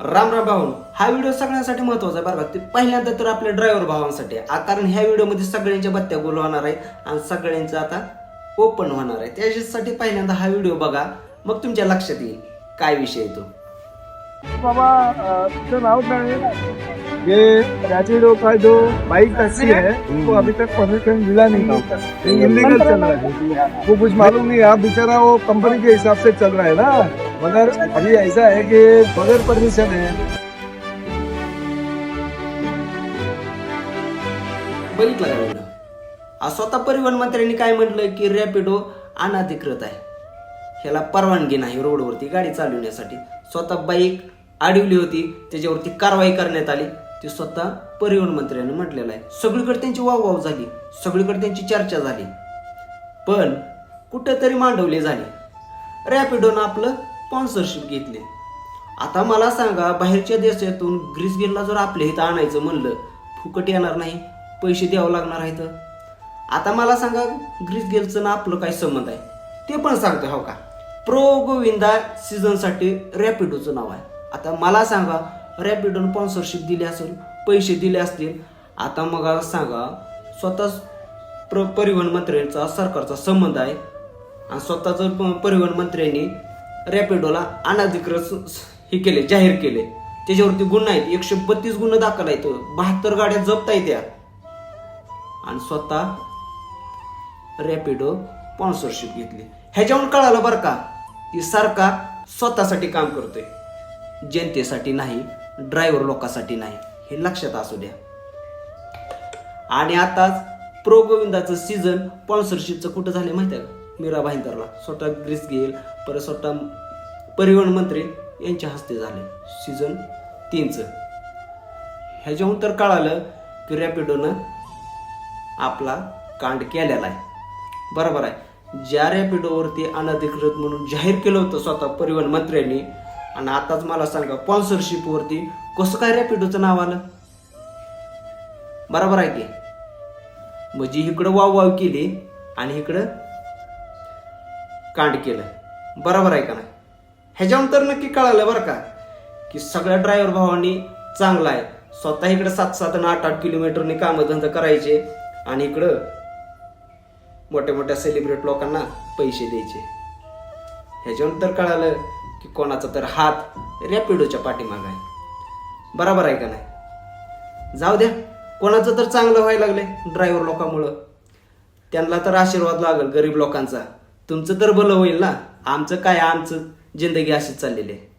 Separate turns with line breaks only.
राम राम भाऊ हा व्हिडिओ सगळ्यांसाठी महत्त्वाचा आहे बरं का. ते पहिल्यांदा तर आपल्या ड्रायव्हर भावांसाठी कारण ह्या व्हिडिओमध्ये सगळ्यांच्या बत्त्या गोल होणार आहे आणि सगळ्यांचं आता ओपन होणार आहे. त्याच्यासाठी पहिल्यांदा हा व्हिडिओ बघा. मग तुमच्या लक्षात येईल काय विषय आहे तो.
बाबा तुझं नाव काय आहे? ये रैपिडो का जो बाइक टैक्सी है उसको अभी तक परमिशन मिला नहीं. था इलीगल चल रहा है. वो कुछ मालूम नहीं आप बेचारा वो कंपनी के हिसाब से चल रहा है ना? मगर अभी ऐसा है कि बगैर परमिशन है।
बघितलं स्वतः परिवहन मंत्र्यांनी काय म्हटलं की रॅपिडो अनाधिकृत आहे. ह्याला परवानगी नाही रोडवरती गाडी चालवण्यासाठी स्वतः बाईक अडवली होती त्याच्यावरती कारवाई करण्यात आली. ती स्वतः परिवहन मंत्र्यांनी म्हटलेलं आहे. सगळीकडे त्यांची वाववाव झाली सगळीकडे त्यांची चर्चा झाली. पण कुठेतरी मांडवली झाली. रॅपिडोनं आपलं स्पॉन्सरशिप घेतली. आता मला सांगा बाहेरच्या देशातून ग्रीस गेलला जर आपल्या इथं आणायचं म्हणलं फुकट येणार नाही पैसे द्यावं लागणार आहेत आता मला सांगा ग्रीस गेलचं ना आपलं काय संबंध आहे? ते पण सांगतो हो का? प्रो गोविंदा सीझनसाठी रॅपिडोचं नाव आहे. आता मला सांगा रॅपिडोनं स्पॉन्सरशिप दिली असेल पैसे दिले असतील आता मग सांगा स्वतः प्र परिवहन मंत्र्यांचा सरकारचा संबंध आहे. आणि स्वतःच परिवहन मंत्र्यांनी रॅपिडोला अनाधिकृत हे केले जाहीर केले. त्याच्यावरती गुन्हा आहेत. एकशे बत्तीस गुन्हे दाखल आहेत. बहात्तर गाड्या जप्त आहेत त्या आणि स्वतः रॅपिडो स्पॉन्सरशिप घेतली. ह्याच्यावरून कळालं बरं का की सरकार स्वतःसाठी काम करतोय. जनतेसाठी नाही ड्रायव्हर लोकांसाठी नाही. हे लक्षात असू द्या. आणि आताच प्रो गोविंदाचं सीझन स्पॉन्सरशिपचं कुठं झालं माहिती आहे का? मीरा भाईंदरला स्वतः ग्रीस गेल परत स्वतः परिवहन मंत्री यांच्या हस्ते झाले. सीझन तीनचं. ह्याच्याहून तर कळालं की रॅपिडोनं आपला कांड केलेला आहे. बरोबर आहे. ज्या रॅपिडोवरती अनधिकृत म्हणून जाहीर केलं होतं स्वतः परिवहन मंत्र्यांनी आणि आताच मला सांगा स्पॉन्सरशिपवरती कसं काय रॅपिडोचं नाव आलं? बरोबर आहे की? म्हणजे इकडं वाव वाव केली आणि इकडं कांड केलं बरोबर आहे का नाही? ह्याच्यानंतर नक्की कळालं बरं का की सगळ्या ड्रायव्हर भावांनी चांगला आहे. स्वतः इकडे सात सात आणि आठ आठ किलोमीटरने कामधंदा करायचे आणि इकडं मोठ्या मोठ्या सेलिब्रेट लोकांना पैसे द्यायचे. ह्याच्यानंतर तर कळालं की कोणाचा तर हात रॅपिडोच्या पाठीमाग आहे. बरोबर आहे का नाही? जाऊ द्या कोणाचं तर चांगलं व्हायला लागले ड्रायव्हर लोकांमुळं. त्यांना तर आशीर्वाद लागेल गरीब लोकांचा. तुमचं तर भलं होईल ना. आमचं काय आमचं जिंदगी अशीच चाललेली आहे.